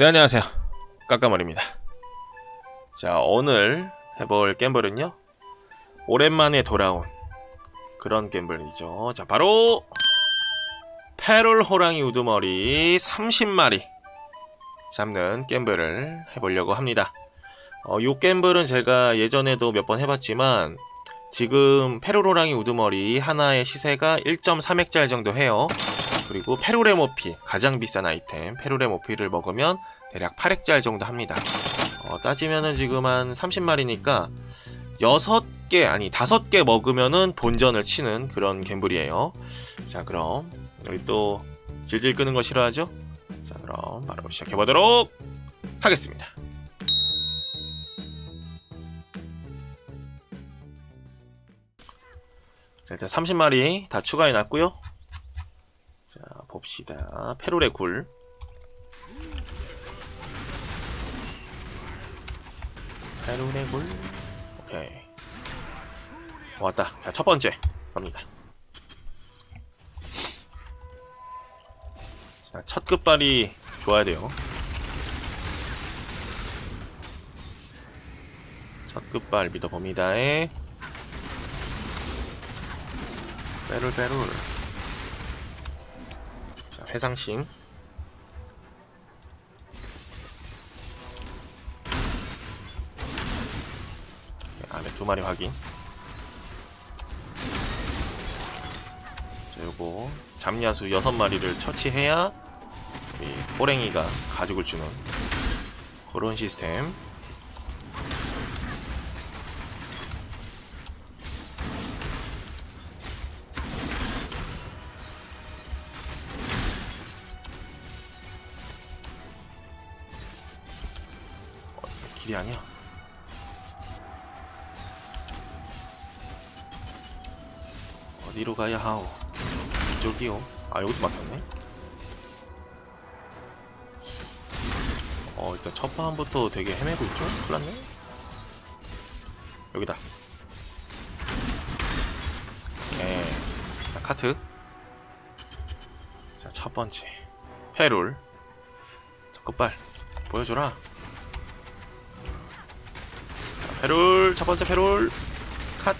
네 안녕하세요. 까까머리입니다. 자 오늘 해볼 갬블은요 오랜만에 돌아온 그런 갬블이죠. 자 바로 페롤 호랑이 우두머리 30마리 잡는 갬블을 해보려고 합니다. 어, 요 갬블은 제가 예전에도 몇 번 해봤지만 지금 페롤 호랑이 우두머리 하나의 시세가 1.3헥잘 정도 해요 그리고 페로레모피 가장 비싼 아이템 페로레모피를 먹으면 대략 8헥잘 정도 합니다. 어, 따지면은 지금 한 30마리니까 6개 아니 5개 먹으면은 본전을 치는 그런 갬블이에요. 자 그럼 우리 또 질질 끄는 거 싫어하죠? 자 그럼 바로 시작해 보도록 하겠습니다. 자 일단 30마리 다 추가해 놨고요. 자 봅시다. 페롤의 굴. 페롤의 굴. 오케이. 왔다. 자 첫 번째. 갑니다. 자 첫 끝발이 좋아야 돼요. 첫 끝발 믿어봅니다에. 페롤 페롤. 자, 회상심. 네, 안에 두 마리 확인. 자, 요거 잡야수 여섯 마리를 처치해야 이 호랭이가 가죽을 주는 그런 시스템. 길이 아니야. 어디로 가야 하오? 이쪽이요. 아 여기도 막혔네. 어 일단 첫 판부터 되게 헤매고 있죠? 큰일 났네. 여기다. 오케이. 자 카트. 자 첫 번째. 페룰. 자 끝발. 보여줘라. 페롤 첫 번째 페롤. 컷.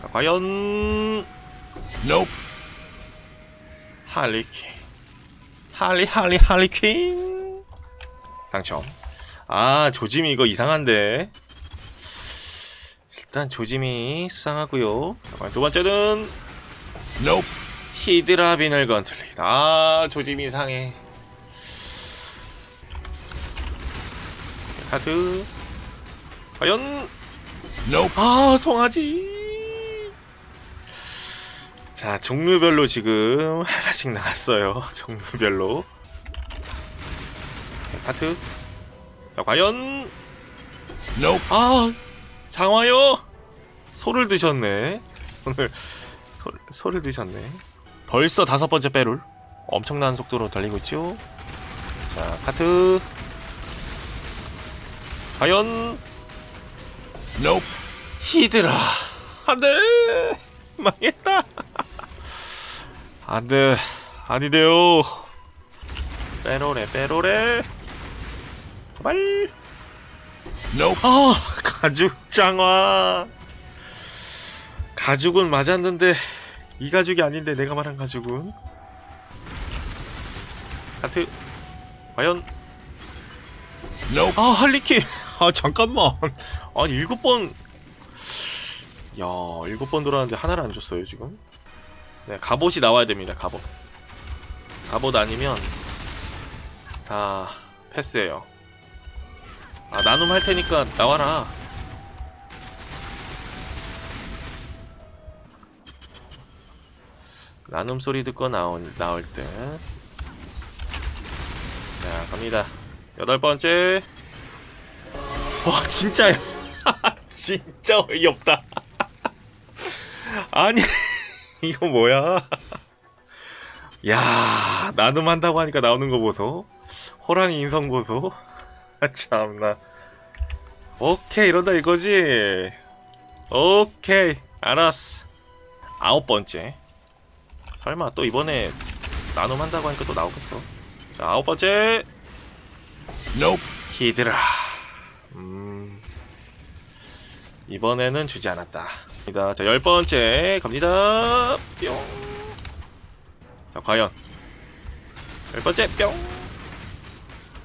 자, 과연. Nope. 할리퀸 할리 할리 할리퀸 당첨. 아 조짐이 이거 이상한데. 일단 조짐이 수상하고요. 두 번째는 Nope. 히드라 비늘 건틀릿 아 조짐이 이상해. 카드 과연? Nope. 아 송아지. 자 종류별로 지금 하나씩 나왔어요. 종류별로. 네, 카트. 자 과연? Nope. 아 장화요? 소를 드셨네. 오늘 소, 소를 드셨네. 벌써 다섯 번째 빼룰 엄청난 속도로 달리고 있죠? 자 카트. 과연 Nope. 히드라. 안돼. 망했다. 안돼. 아니돼요. 빼로래 빼로래. 제발. Nope. 아 가죽. 장화. 가죽은 맞았는데 이 가죽이 아닌데 내가 말한 가죽은? 하트. 과연 Nope. 아 할리퀸 아 잠깐만 아니 일곱 번 야, 일곱 번 돌았는데 하나를 안 줬어요, 지금. 네, 갑옷이 나와야 됩니다, 갑옷. 갑옷 아니면 다 패스예요. 아, 나눔 할 테니까 나와라. 나눔 소리 듣고 나온, 나올 듯. 자, 갑니다. 여덟 번째. 와, 진짜야. 진짜 어이없다. 아니 이거 뭐야? 야 나눔한다고 하니까 나오는 거 보소. 호랑이 인성 보소. 아, 참나. 오케이 이런다 이거지. 오케이 알았어. 아홉 번째. 설마 또 이번에 나눔한다고 하니까 또 나오겠어. 자 아홉 번째. Nope. 히드라. 음. 이번에는 주지 않았다. 자, 열 번째 갑니다. 뿅. 자, 과연 열 번째 뿅.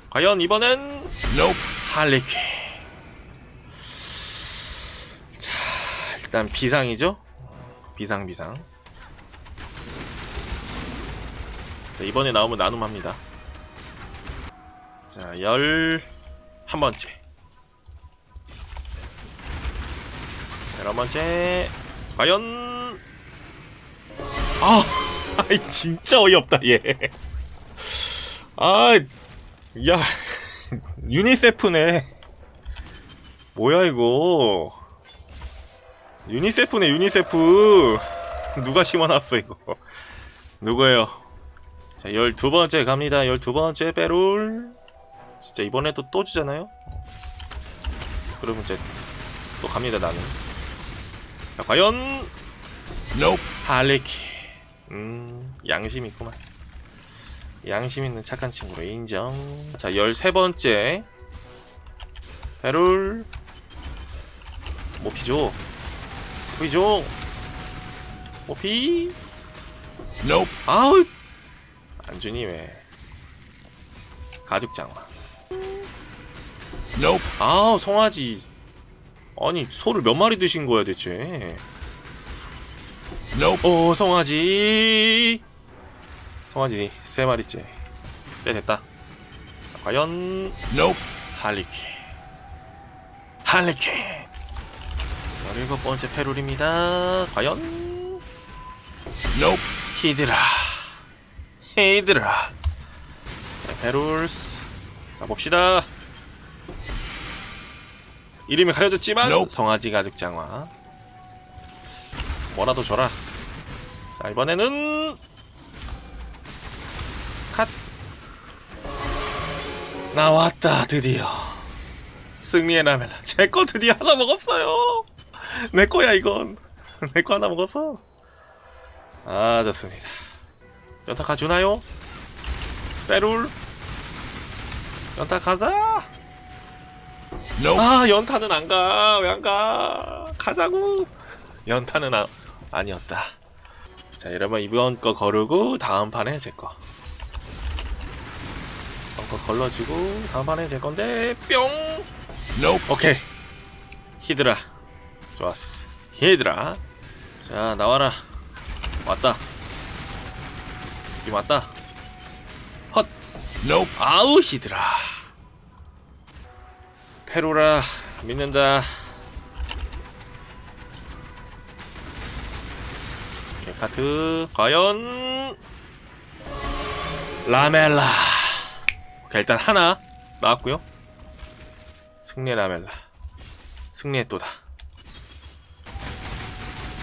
과연 이번엔 Nope. 할리퀸. 자, 일단 비상이죠? 비상 비상. 자, 이번에 나오면 나눔합니다. 자, 열 한 번째. 열한 번째. 과연 아, 아이 진짜 어이없다 얘. 아, 야, 유니세프네. 뭐야 이거? 유니세프네 유니세프. 누가 심어놨어 이거? 누구예요? 자, 열두 번째 갑니다. 열두 번째 배롤. 진짜 이번에도 또 주잖아요? 그러면 이제 또 갑니다 나는. 자, 과연 Nope. 할리퀸. 음, 양심 있구만. 양심 있는 착한 친구로 인정. 자, 13번째. 배롤. 모피죠. 모피죠. 모피. Nope. 아우. 안준이 왜. 가죽 장화. Nope. 아우, 송아지. 아니, 소를 몇 마리 드신 거야, 대체. Nope. 오 송아지 송아지 세 마리째 네 됐다 과연 Nope. 할리퀸 할리퀸 17번째 페룰입니다 과연 Nope. 히드라 히드라 네, 페룰스 자 봅시다 이름이 가려졌지만 Nope. 송아지 가죽 장화. 뭐라도 줘라. 자 이번에는 컷 나왔다 드디어. 승리의 라멜라 제 거 드디어 하나 먹었어요. 내 거야 이건. 내 거 하나 먹었어? 아 좋습니다. 연타 가주나요? 빼룰? 연타 가자. 아 연타는 안 가. 왜 안 가? 가자고. 연타는 아, 아니었다. 자 여러분 이번 거 거르고 다음 판에 제거. 이번 거 걸러지고 다음 판에 제 건데 뿅! Nope. 오케이. 히드라. 좋았어. 히드라. 자 나와라. 왔다. 이 왔다. 헛. Nope. 아우 히드라 페로라 믿는다. 카트. 과연? 라멜라. 오케이, 일단 하나 나왔고요. 승리의 라멜라. 승리의 또다.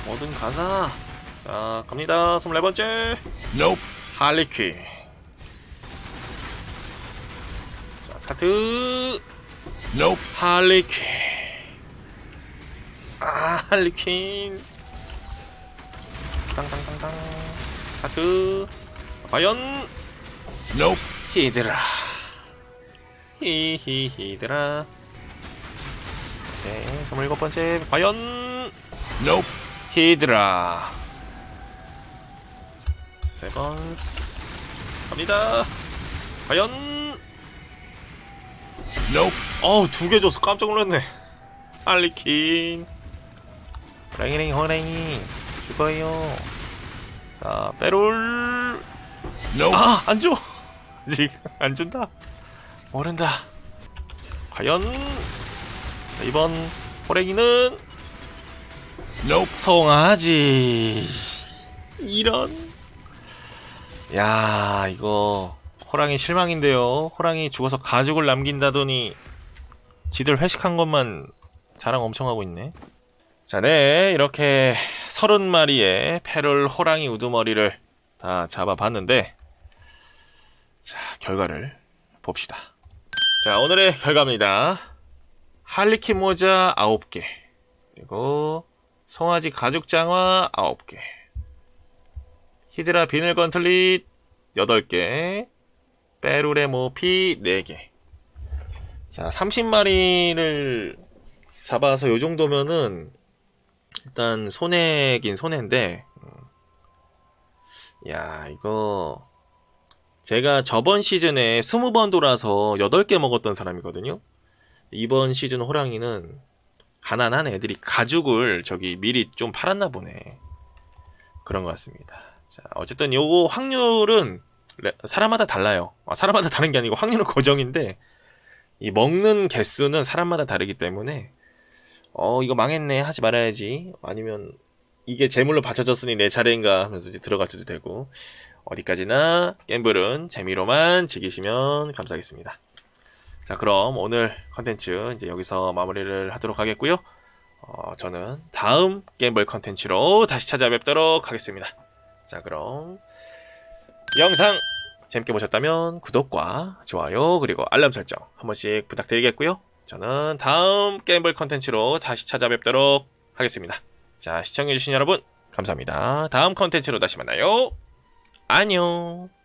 뭐든 가자. 자 갑니다. 24번째. Nope. 할리퀸. 자 카트 Nope. 할리퀸 아 할리퀸 땅땅땅땅 카트 과연 Nope. 히드라 히히 히드라 네 27번째 과연. Nope. 히드라 세번스 갑니다. 과연 Nope. 어우 두 개 줬어. 깜짝 놀랐네. 할리퀸 호랭이랭이 호랭이. 죽어요. 자 빼롤. Nope. 아 안줘. 아직 안 준다. 모른다. 과연? 자, 이번 호랭이는 Nope. 송아지. 이런. 야 이거 호랑이 실망인데요 호랑이 죽어서 가죽을 남긴다더니 지들 회식한 것만 자랑 엄청 하고 있네 자 네 이렇게 서른 마리의 페럴 호랑이 우두머리를 다 잡아봤는데 자 결과를 봅시다 자 오늘의 결과입니다 할리퀸 모자 9개 그리고 송아지 가죽 장화 9개. 히드라 비늘 건틀릿 8개. 빼루레 모 피 4개. 자, 30마리를 잡아서 요 정도면은 일단 손해긴 손해인데 음. 야, 이거 제가 저번 시즌에 20번 돌아서 8개 먹었던 사람이거든요. 이번 시즌 호랑이는 가난한 애들이 가죽을 저기 미리 좀 팔았나 보네. 그런 것 같습니다. 자, 어쨌든 요거 확률은 레- 사람마다 달라요. 아, 사람마다 다른 게 아니고 확률은 고정인데 이 먹는 개수는 사람마다 다르기 때문에 어 이거 망했네 하지 말아야지 아니면 이게 재물로 받쳐졌으니 내 차례인가 하면서 이제 들어가셔도 되고 어디까지나 갬블은 재미로만 즐기시면 감사하겠습니다. 자 그럼 오늘 컨텐츠 이제 여기서 마무리를 하도록 하겠고요. 어, 저는 다음 갬블 컨텐츠로 다시 찾아뵙도록 하겠습니다. 자 그럼 영상 재밌게 보셨다면 구독과 좋아요 그리고 알람 설정 한 번씩 부탁드리겠고요. 저는 다음 게임볼 컨텐츠로 다시 찾아뵙도록 하겠습니다. 자 시청해주신 여러분 감사합니다. 다음 컨텐츠로 다시 만나요. 안녕.